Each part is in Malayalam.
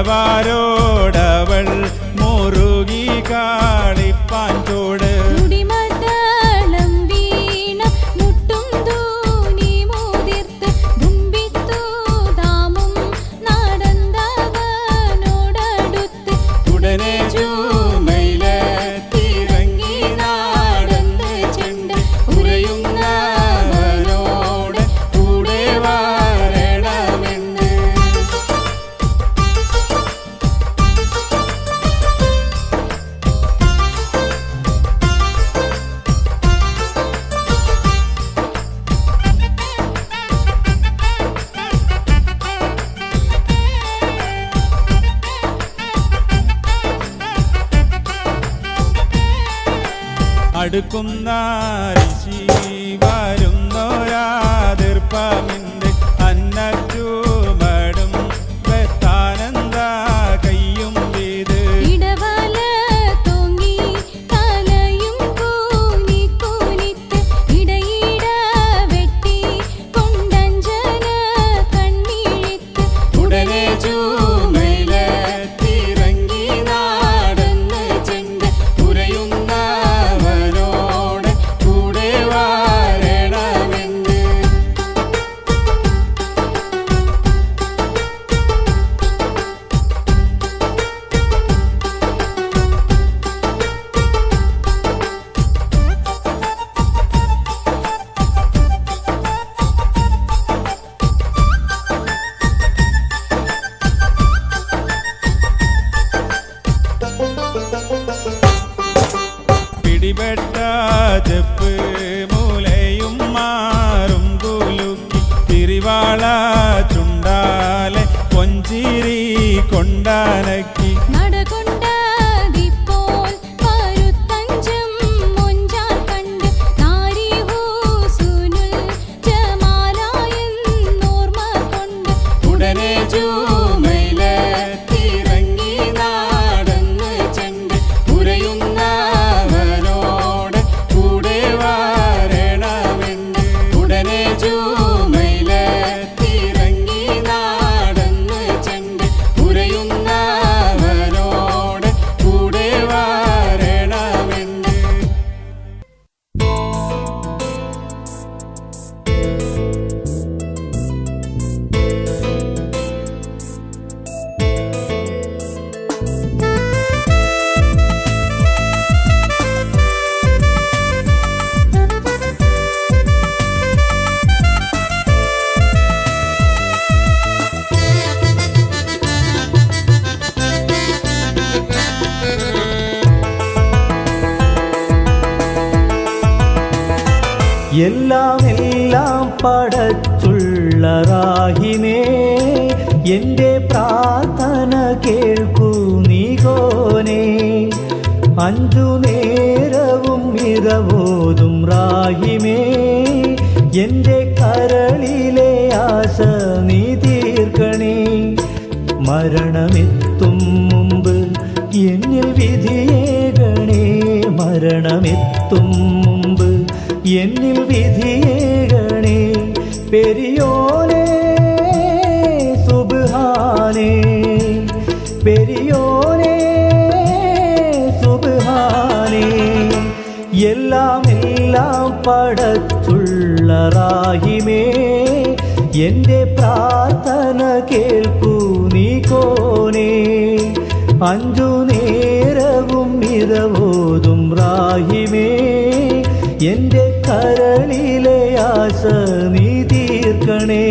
ജമീലത്തോട് മടവാരോടവൾ മുറുകി കാളിപ്പാൻ എല്ലാം എല്ലാം പടച്ചുള്ള റാഹിമേ എന്റെ പ്രാർത്ഥന കേൾക്കൂ നീകോനെ അഞ്ചു നേരവും ഇരവോതും റാഹിമേ. എന്റെ കരളിലെ ആശ നീ തീർക്കണേ. മരണമെത്തും മുമ്പ് എന്നിൽ വിധിയേകണേ മരണമെത്തും മുമ്പ് എന്നിൽ വിധിയേകണേ പെരിയോനെ സുബാനേ പെരിയോനെ സുബാനേ എല്ലാം എല്ലാം പടച്ചുള്ള റാഹിമേ എന്റെ പ്രാർത്ഥന കേൾക്കൂ നീ കോനേ. അഞ്ചു നേരവും ഇരവോതും റാഹിമേ എന്റെ ആശ നീ തീർക്കണേ.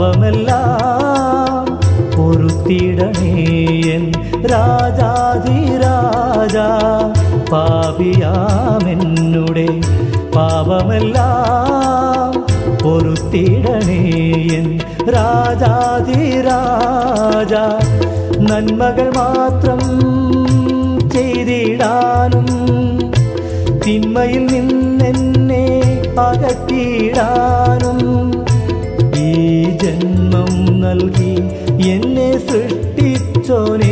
പാപമെല്ലാം പൊറുത്തിടണേ എൻ രാജാതിരാജ പാപിയാമെന്നുടെ പാപമെല്ലാം പൊറുത്തിടണേ എൻ രാജാതിരാജ നന്മകൾ മാത്രം ചെയ്തിടാനും തിന്മയിൽ നിന്നെന്നെ അകറ്റിയിടാനും ജന്മം നൽകി എന്നെ സൃഷ്ടിച്ചോനേ.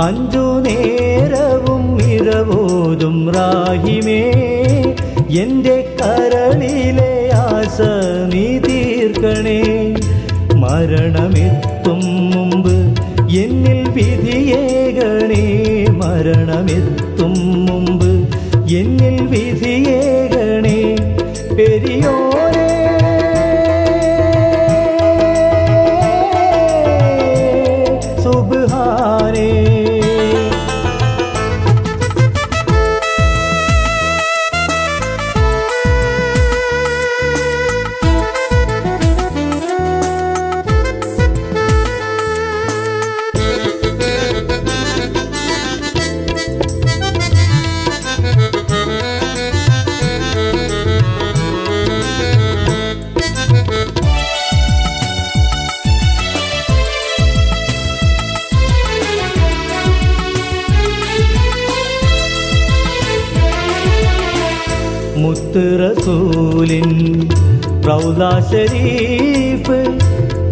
അഞ്ചു നേരവും ഇരവോതും റാഹിമേ എന്റെ കരളിലെ ആശ നീ തീർക്കണേ മരണമെത്തും മുമ്പ് എന്നിൽ വിധിയേകണേ മരണമെത്തും മുമ്പ് എന്നിൽ വിധിയേകണേ പെരിയോരേ റൗദ ശരീഫ്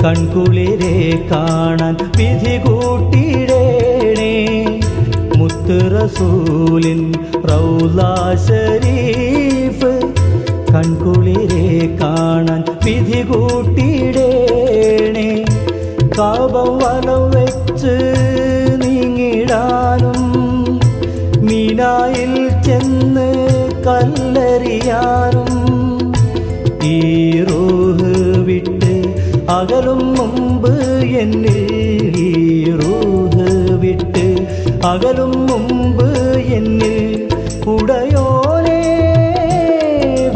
കൺകുളിരെ കാണാൻ വിധി കൂട്ടിടേണേ. മുത്ത് റസൂലിൻ ശരീഫ് ഷരീഫ് കൺകുളിരെ കാണാൻ വിധി കൂട്ടിടേണേ. കാപം വെച്ച് നീങ്ങിടാനും മീനായിൽ ചെന്ന് കല്ലെറിയാനും അകലും മുമ്പ് എന്നിൽ ഈ റൂഹ് വിട്ട് അകലും മുമ്പ് എന്നിൽ ഉടയോനെ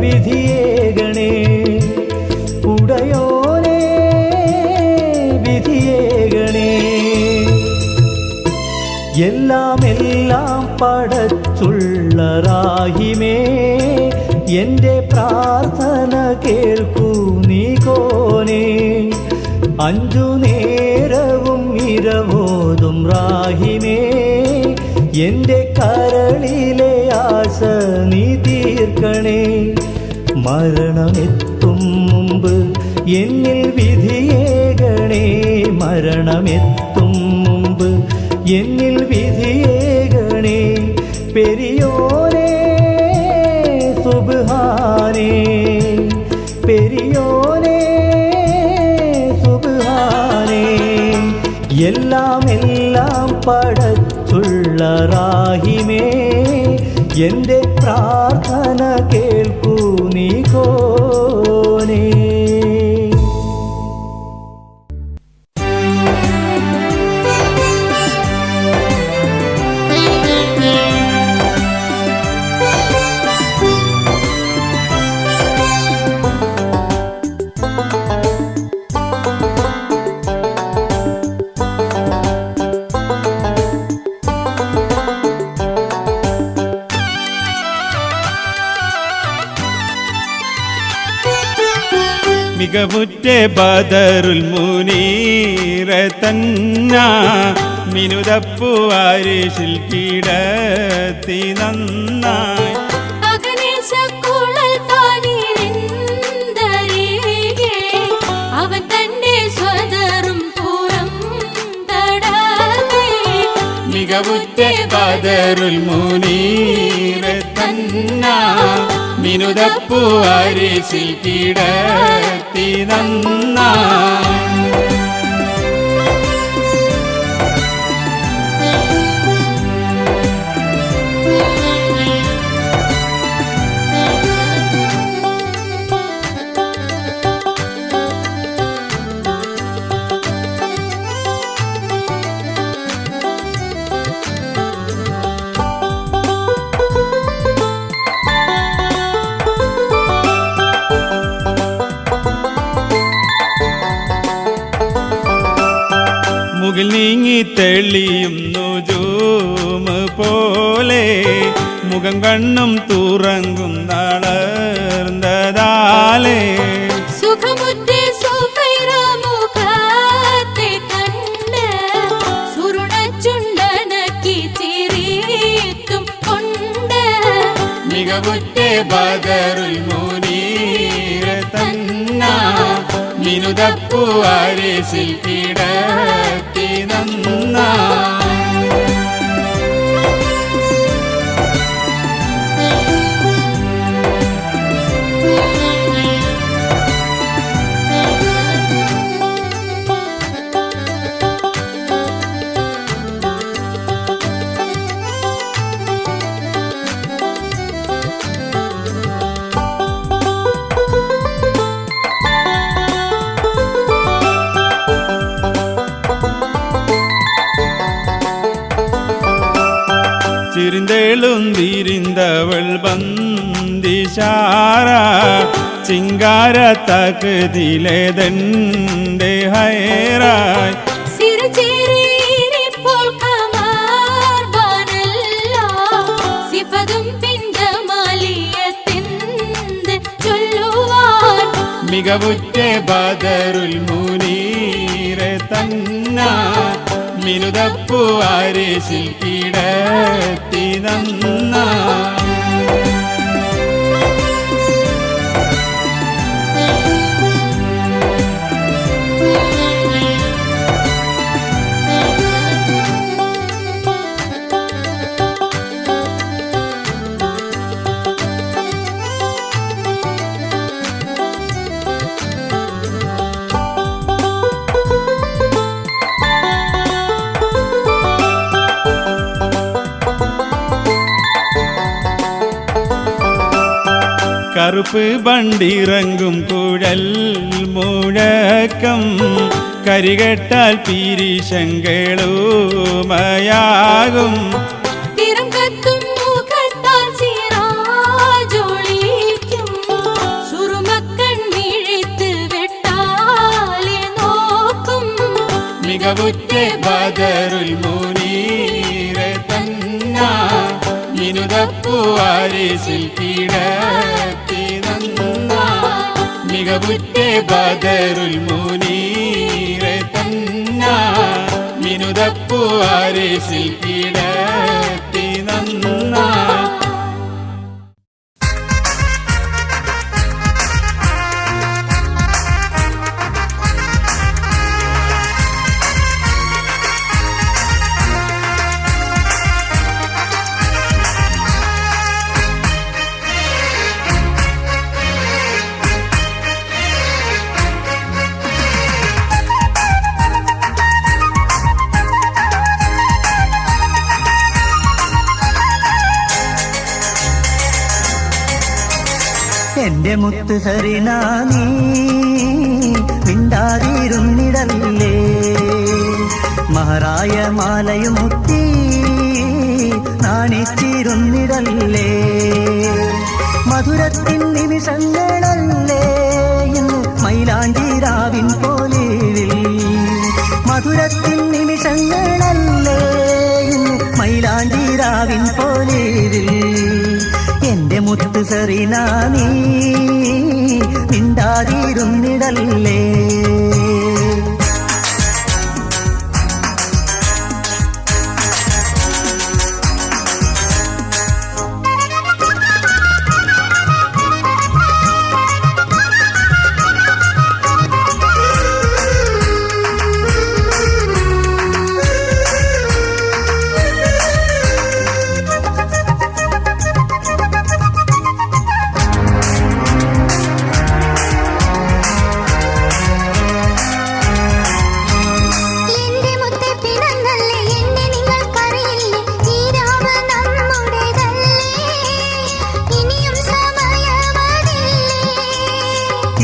വിധിയേകണേ ഉടയോനെ വിധിയേകണേ എല്ലാം എല്ലാം പടച്ചുള്ള റാഹിമേ എന്റെ പ്രാർത്ഥന കേൾക്കൂ നീ കോനെ. അഞ്ചു നേരവും ഇരവോതും റാഹിമേ. എന്റെ കരളിലെ ആശ നീ തീർക്കണേ. മരണമെത്തും മുമ്പ് എന്നിൽ വിധിയേകണേ. മരണമെത്തും മുമ്പ് എന്നിൽ വിധിയേകണേ. പെരിയോനെ പടച്ചുള്ള റാഹിമേ എന്റെ പ്രാർത്ഥന കേൾക്കൂ നീ കോനേ. മികവുറ്റ ബദറുൽ മുനീറ തന്ന. മിനുതപ്പുവാരിശിൽ കീടത്തി തടാതെ മികവുറ്റ ബദറുൽ മുനീറ തന്ന. മിനുതപ്പുവാരിശിൽ കീടത്തി അതി നന്നായി. തെളിയുന്നു ജൂമ് പോലെ. മുഖം കണ്ണും തുറങ്ങും നടന്നതാലെ ിൽ കീട ചിരിന്തേളും തിരിന്തവൾ വന്ദിശാര ചിങ്കാര ഹൈറായ്. മികവുറ്റ സിരചേരിയിരിപ്പോൾ കമാർബാനല്ല സിഫതും മിനുതപ്പു അരിസിൽ കിടത്തി കറുപ്പ് ബണ്ടിറങ്ങും കുഴൽ മുഴക്കം. കരികെട്ടാൽ പീരിശങ്കളുമയാകും. തിരം ബദറുൽ തന്ന. മികവുറ്റ ബദറുൽ മുനീര തന്ന മിനുതപ്പു അരിസിൽ കിടത്തി സരിനാ നീ. മഹാറായ മാലയും മുത്തി നാണിച്ചിരുന്നിടല്ലേ. മധുരത്തിൻ നിമിഷങ്ങളല്ലേ ഇന്ന് മൈലാഞ്ചിരാവിൻ മധുരത്തിൻ നിമിഷങ്ങളല്ലേ ഇന്ന് മൈലാഞ്ചിരാവിൻ എന്റെ മുത്ത് സെറീന നീ മിണ്ടാതിരുന്നിടല്ലേ?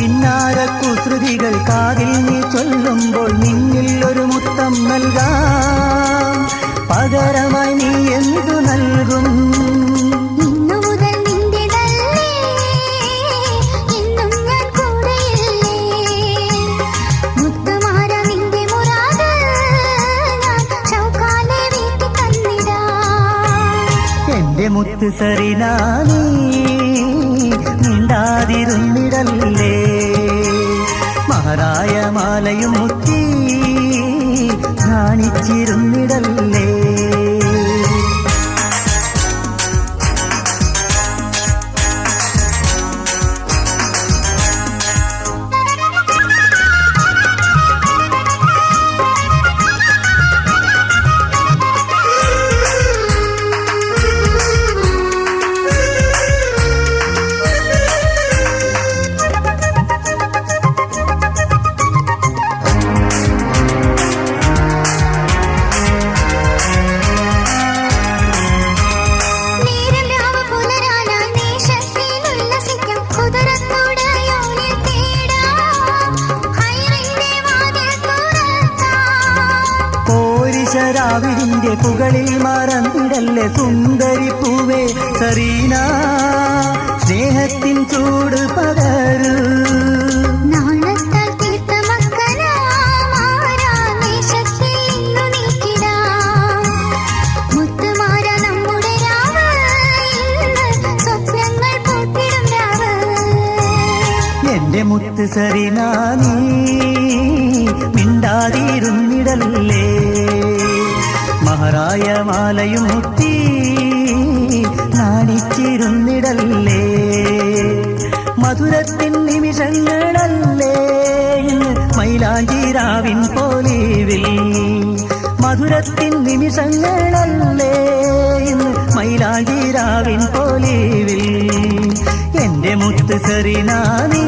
കിന്നാര കുസൃതികൾ കാതിൽ നീ ചൊല്ലുമ്പോൾ നിന്നിൽ ഒരു മുത്തം നൽകാം. പകരമായി നീ എന്തു നൽകും? മുത്ത് സരിനാനീ മിണ്ടാതിരുന്നിടല്ലേ മഹാരായ മാലയും മുത്തി കാണിച്ചിരുന്നിടല്ലേ പോരിശരാവിന്റെ പുകളിൽ മറന്നിടല്ലേ സുന്ദരി പൂവേ സരീന സ്നേഹത്തിൻ ചൂട് പകരൂ. മാലയും മുത്തി നാണിച്ചിരുന്നിടല്ലേ? മധുരത്തിൻ നിമിഷങ്ങളല്ലേ? മൈലാഞ്ചിരാവിൻ പോലീവിൽ മധുരത്തിൻ നിമിഷങ്ങളല്ലേ? മൈലാഞ്ചിരാവിൻ പോലീവിൽ എന്റെ മുത്ത് സെറിനാനീ